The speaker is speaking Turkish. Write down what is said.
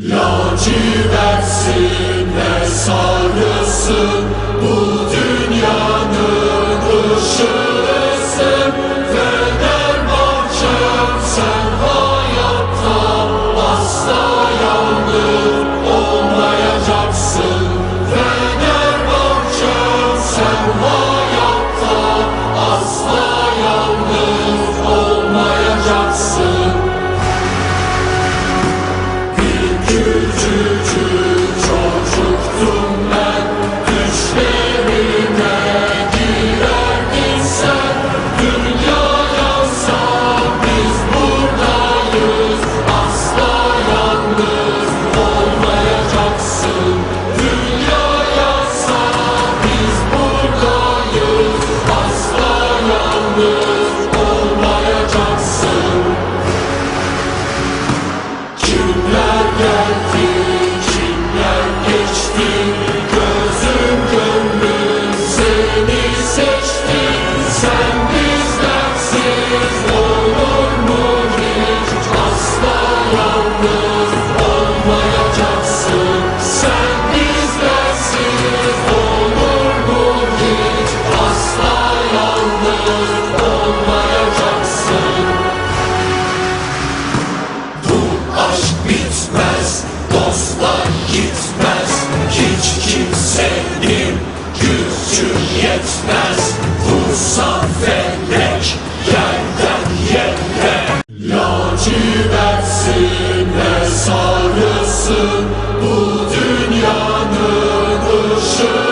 Lacivertsin ve sarılsın bu dünyanın ışığısın Fenerbahçe sen hayatta asla yalnız olmayacaksın. Fenerbahçe sen do. sevdim Gücü yetmez. Bu safelek Yerden yere Lacivertsin ve sarısın Bu dünyanın ışığı